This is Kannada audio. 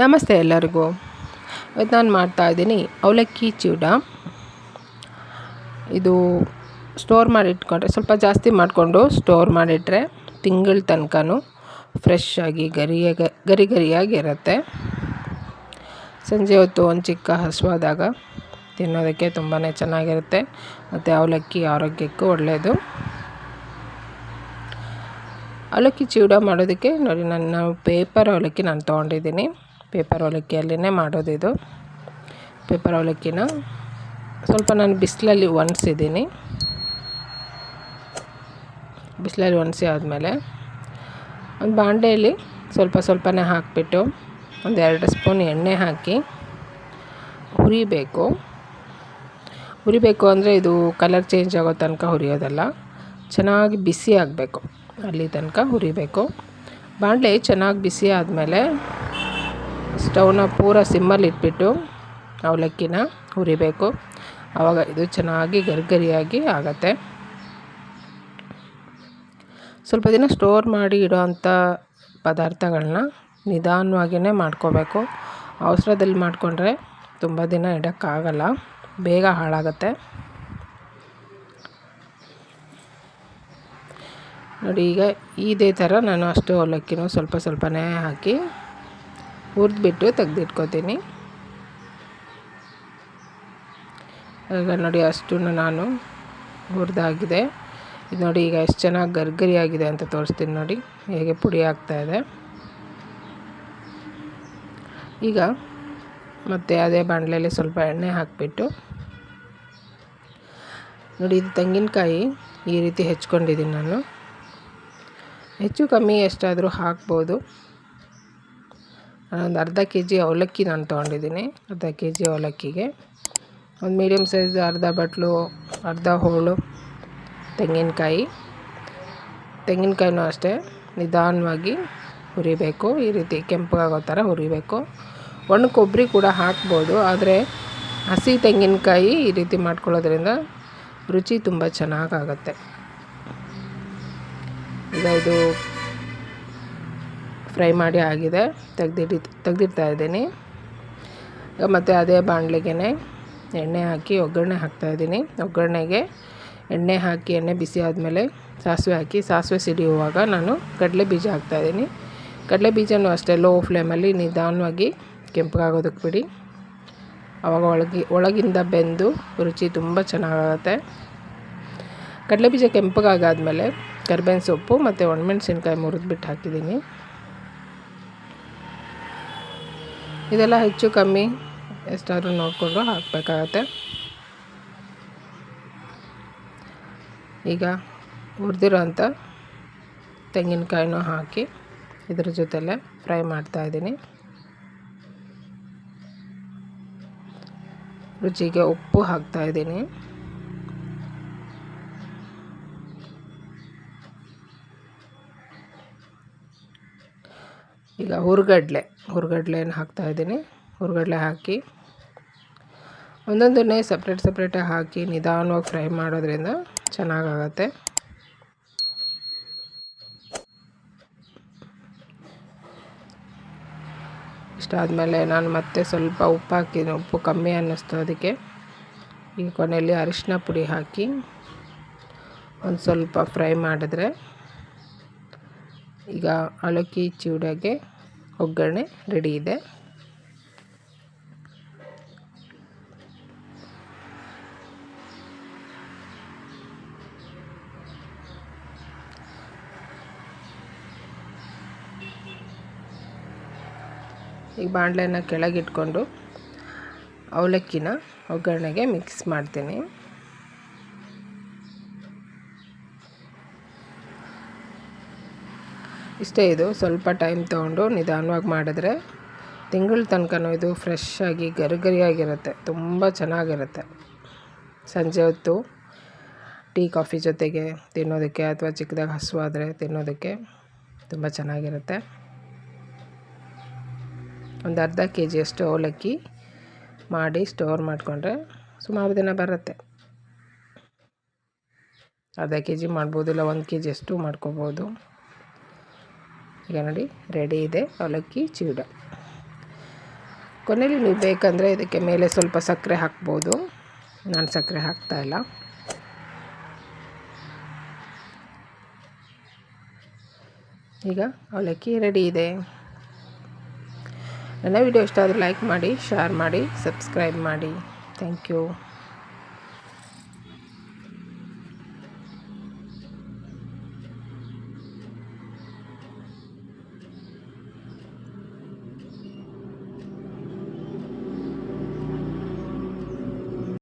ನಮಸ್ತೆ ಎಲ್ಲರಿಗೂ. ಇವತ್ತು ನಾನು ಮಾಡ್ತಾಯಿದ್ದೀನಿ ಅವಲಕ್ಕಿ ಚೂಡ. ಇದು ಸ್ಟೋರ್ ಮಾಡಿಟ್ಕೊಂಡ್ರೆ ಸ್ವಲ್ಪ ಜಾಸ್ತಿ ಮಾಡಿಕೊಂಡು ಸ್ಟೋರ್ ಮಾಡಿಟ್ರೆ ತಿಂಗಳ ತನಕನೂ ಫ್ರೆಶ್ ಆಗಿ ಗರಿಯ ಗರಿ ಗರಿಯಾಗಿರುತ್ತೆ ಸಂಜೆ ಹೊತ್ತು ಒಂದು ಚಿಕ್ಕ ಹಸುವಾದಾಗ ತಿನ್ನೋದಕ್ಕೆ ತುಂಬಾ ಚೆನ್ನಾಗಿರುತ್ತೆ. ಮತ್ತು ಅವಲಕ್ಕಿ ಆರೋಗ್ಯಕ್ಕೂ ಒಳ್ಳೆಯದು ಅವಲಕ್ಕಿ ಚೂಡ ಮಾಡೋದಕ್ಕೆ ನೋಡಿ, ನಾನು ಪೇಪರ್ ಅವಲಕ್ಕಿ ನಾನು ತೊಗೊಂಡಿದ್ದೀನಿ. ಪೇಪರ್ ಅವಲಕ್ಕಿಯಲ್ಲೇ ಮಾಡೋದಿದು. ಪೇಪರ್ ಅವಲಕ್ಕಿನ ಸ್ವಲ್ಪ ನಾನು ಬಿಸಿಲಲ್ಲಿ ಒಣಸಿದ್ದೀನಿ. ಬಿಸಿಲಲ್ಲಿ ಒಣಸಿ ಆದಮೇಲೆ ಒಂದು ಬಾಂಡೆಯಲ್ಲಿ ಸ್ವಲ್ಪ ಸ್ವಲ್ಪನೇ ಹಾಕಿಬಿಟ್ಟು ಒಂದು ಎರಡು ಸ್ಪೂನ್ ಎಣ್ಣೆ ಹಾಕಿ ಹುರಿಬೇಕು. ಹುರಿಬೇಕು ಅಂದರೆ ಇದು ಕಲರ್ ಚೇಂಜ್ ಆಗೋ ತನಕ ಹುರಿಯೋದಲ್ಲ, ಚೆನ್ನಾಗಿ ಬಿಸಿ ಆಗಬೇಕು. ಅಲ್ಲಿ ತನಕ ಹುರಿಬೇಕು. ಬಾಣಲೆ ಚೆನ್ನಾಗಿ ಬಿಸಿ ಆದಮೇಲೆ ಸ್ಟವ್ನ ಪೂರ ಸಿಮ್ಮಲ್ಲಿ ಇಟ್ಬಿಟ್ಟು ಅವಲಕ್ಕಿನ ಹುರಿಬೇಕು. ಆವಾಗ ಇದು ಚೆನ್ನಾಗಿ ಗರಿಗರಿಯಾಗಿ ಆಗುತ್ತೆ. ಸ್ವಲ್ಪ ದಿನ ಸ್ಟೋರ್ ಮಾಡಿ ಇಡೋ ಅಂಥ ಪದಾರ್ಥಗಳನ್ನ ನಿಧಾನವಾಗಿಯೇ ಮಾಡ್ಕೋಬೇಕು. ಅವಸರದಲ್ಲಿ ಮಾಡಿಕೊಂಡ್ರೆ ತುಂಬ ದಿನ ಇಡೋಕ್ಕಾಗಲ್ಲ. ಬೇಗ ಹಾಳಾಗತ್ತೆ. ನೋಡಿ ಈಗ ಇದೇ ಥರ ನಾನು ಅಷ್ಟು ಅವಲಕ್ಕಿನೂ ಸ್ವಲ್ಪ ಸ್ವಲ್ಪನೇ ಹಾಕಿ ಹುರಿದ್ಬಿಟ್ಟು ತೆಗೆದಿಟ್ಕೋತೀನಿ. ಈಗ ನೋಡಿ ಅಷ್ಟು ನಾನು ಹುರಿದಾಗಿದೆ. ಇದು ನೋಡಿ ಈಗ ಎಷ್ಟು ಚೆನ್ನಾಗಿ ಗರ್ಗರಿ ಆಗಿದೆ ಅಂತ ತೋರಿಸ್ತೀನಿ ನೋಡಿ, ಹೇಗೆ ಪುಡಿ ಆಗ್ತಾಯಿದೆ ಈಗ ಮತ್ತು ಅದೇ ಬಾಣಲೆಯಲ್ಲಿ ಸ್ವಲ್ಪ ಎಣ್ಣೆ ಹಾಕಿಬಿಟ್ಟು ನೋಡಿ ಇದು ತೆಂಗಿನಕಾಯಿ ಈ ರೀತಿ ಹೆಚ್ಕೊಂಡಿದ್ದೀನಿ ನಾನು. ಹೆಚ್ಚು ಕಮ್ಮಿ ಎಷ್ಟಾದರೂ ಹಾಕ್ಬೋದು. ಒಂದು ಅರ್ಧ ಕೆ ಜಿ ಅವಲಕ್ಕಿ ನಾನು ತೊಗೊಂಡಿದ್ದೀನಿ, ಅರ್ಧ ಕೆ ಜಿ ಅವಲಕ್ಕಿಗೆ. ಒಂದು ಮೀಡಿಯಮ್ ಸೈಜ್ ಅರ್ಧ ಬಟ್ಲು, ಅರ್ಧ ಹೋಳು, ತೆಂಗಿನಕಾಯಿ. ತೆಂಗಿನಕಾಯಿನೂ ಅಷ್ಟೇ, ನಿಧಾನವಾಗಿ ಹುರಿಬೇಕು, ಈ ರೀತಿ ಕೆಂಪಗಾಗೋ ಥರ ಹುರಿಬೇಕು. ಒಣ ಕೊಬ್ಬರಿ ಕೂಡ ಹಾಕ್ಬೋದು, ಆದರೆ ಹಸಿ ತೆಂಗಿನಕಾಯಿ ಈ ರೀತಿ ಮಾಡ್ಕೊಳ್ಳೋದ್ರಿಂದ ರುಚಿ ತುಂಬ ಚೆನ್ನಾಗಾಗತ್ತೆ. ಈಗ ಇದು ಫ್ರೈ ಮಾಡಿ ಆಗಿದೆ. ತೆಗ್ದಿಟ್ಟು ತೆಗೆದಿಡ್ತಾ ಇದ್ದೀನಿ. ಮತ್ತು ಅದೇ ಬಾಣಲೆಗೆ ಎಣ್ಣೆ ಹಾಕಿ ಒಗ್ಗರಣೆ ಹಾಕ್ತಾಯಿದ್ದೀನಿ ಒಗ್ಗರಣೆಗೆ ಎಣ್ಣೆ ಹಾಕಿ, ಎಣ್ಣೆ ಬಿಸಿ ಆದಮೇಲೆ ಸಾಸಿವೆ ಹಾಕಿ, ಸಾಸಿವೆ ಸಿಡಿಯುವಾಗ ನಾನು ಕಡಲೆ ಬೀಜ ಹಾಕ್ತಾಯಿದ್ದೀನಿ ಕಡಲೆ ಬೀಜನೂ ಅಷ್ಟೇ ಲೋ ಫ್ಲೇಮಲ್ಲಿ ನಿಧಾನವಾಗಿ ಕೆಂಪಗಾಗೋದಕ್ಕೆ ಬಿಡಿ. ಆವಾಗ ಒಳಗಿ, ಒಳಗಿಂದ ಬೆಂದು ರುಚಿ ತುಂಬ ಚೆನ್ನಾಗಾಗತ್ತೆ. ಕಡಲೆ ಬೀಜ ಕೆಂಪಗಾಗಾದ್ಮೇಲೆ ಕರ್ಬೇವಿನ ಸೊಪ್ಪು ಮತ್ತು ಒಣಮೆಣ್ಸಿನ್ಕಾಯಿ ಮುರಿದ್ಬಿಟ್ಟು ಹಾಕಿದ್ದೀನಿ. ಇದೆಲ್ಲ ಹೆಚ್ಚು ಕಮ್ಮಿ ಎಷ್ಟಾದರೂ ನೋಡಿಕೊಂಡು ಹಾಕಬೇಕಾಗತ್ತೆ. ಈಗ ಹುರಿದಿರೋ ಅಂಥ ತೆಂಗಿನಕಾಯಿನೂ ಹಾಕಿ ಇದ್ರ ಜೊತೆಲೆ ಫ್ರೈ ಮಾಡ್ತಾಯಿದ್ದೀನಿ ರುಚಿಗೆ ಉಪ್ಪು ಹಾಕ್ತಾಯಿದ್ದೀನಿ ಈಗ ಹುರ್ಗಡ್ಲೆ ಹಾಕ್ತಾ ಇದ್ದೀನಿ. ಹುರ್ಗಡ್ಲೆ ಹಾಕಿ ಒಂದೊಂದನ್ನೇ ಸಪ್ರೇಟ್ ಸಪ್ರೇಟಾಗಿ ಹಾಕಿ ನಿಧಾನವಾಗಿ ಫ್ರೈ ಮಾಡೋದ್ರಿಂದ ಚೆನ್ನಾಗಾಗತ್ತೆ. ಇಷ್ಟಾದಮೇಲೆ ನಾನು ಮತ್ತೆ ಸ್ವಲ್ಪ ಉಪ್ಪು ಹಾಕಿದ್ದೀನಿ ಉಪ್ಪು ಕಮ್ಮಿ ಅನ್ನಿಸ್ತು ಅದಕ್ಕೆ. ಈ ಕೊನೆಯಲ್ಲಿ ಅರಿಶಿನ ಪುಡಿ ಹಾಕಿ ಒಂದು ಸ್ವಲ್ಪ ಫ್ರೈ ಮಾಡಿದ್ರೆ ಈಗ ಅವಲಕ್ಕಿ ಚೂಡಾಗೆ ಒಗ್ಗರಣೆ ರೆಡಿ ಇದೆ. ಈಗ ಬಾಣಲೆನ ಕೆಳಗಿಟ್ಕೊಂಡು ಅವಲಕ್ಕಿನ ಒಗ್ಗರಣೆಗೆ ಮಿಕ್ಸ್ ಮಾಡ್ತೀನಿ. ಇಷ್ಟೇ ಇದು. ಸ್ವಲ್ಪ ಟೈಮ್ ತೊಗೊಂಡು ನಿಧಾನವಾಗಿ ಮಾಡಿದ್ರೆ ತಿಂಗಳ ತನಕನೂ ಇದು ಫ್ರೆಶ್ ಆಗಿ, ಗರಿಗರಿಯಾಗಿರುತ್ತೆ. ತುಂಬ ಚೆನ್ನಾಗಿರುತ್ತೆ. ಸಂಜೆ ಹೊತ್ತು ಟೀ, ಕಾಫಿ ಜೊತೆಗೆ ತಿನ್ನೋದಕ್ಕೆ ಅಥವಾ ಚಿಕ್ಕದಾಗಿ ಹಸುವಾದರೆ ತಿನ್ನೋದಕ್ಕೆ ತುಂಬ ಚೆನ್ನಾಗಿರುತ್ತೆ. ಒಂದು ಅರ್ಧ ಕೆ ಜಿಯಷ್ಟು ಅವಲಕ್ಕಿ ಮಾಡಿ ಸ್ಟೋರ್ ಮಾಡಿಕೊಂಡ್ರೆ ಸುಮಾರು ದಿನ ಬರುತ್ತೆ. ಅರ್ಧ ಕೆ ಜಿ ಮಾಡ್ಬೋದು ಇಲ್ಲ, ಒಂದು ಕೆ ಜಿಯಷ್ಟು ಮಾಡ್ಕೋಬೋದು. ಈಗ ನೋಡಿ ರೆಡಿ ಇದೆ, ಅವಲಕ್ಕಿ, ಚೂಡ. ಕೊನೆಯಲ್ಲಿ ನೀವು ಬೇಕಂದರೆ ಇದಕ್ಕೆ ಮೇಲೆ ಸ್ವಲ್ಪ ಸಕ್ಕರೆ ಹಾಕ್ಬೋದು. ನಾನು ಸಕ್ಕರೆ ಹಾಕ್ತಾಯಿಲ್ಲ ಈಗ ಅವಲಕ್ಕಿ ರೆಡಿ ಇದೆ. ನನ್ನ ವಿಡಿಯೋ ಇಷ್ಟ ಆದರೆ ಲೈಕ್ ಮಾಡಿ ಶೇರ್ ಮಾಡಿ ಸಬ್ಸ್ಕ್ರೈಬ್ ಮಾಡಿ. Thank you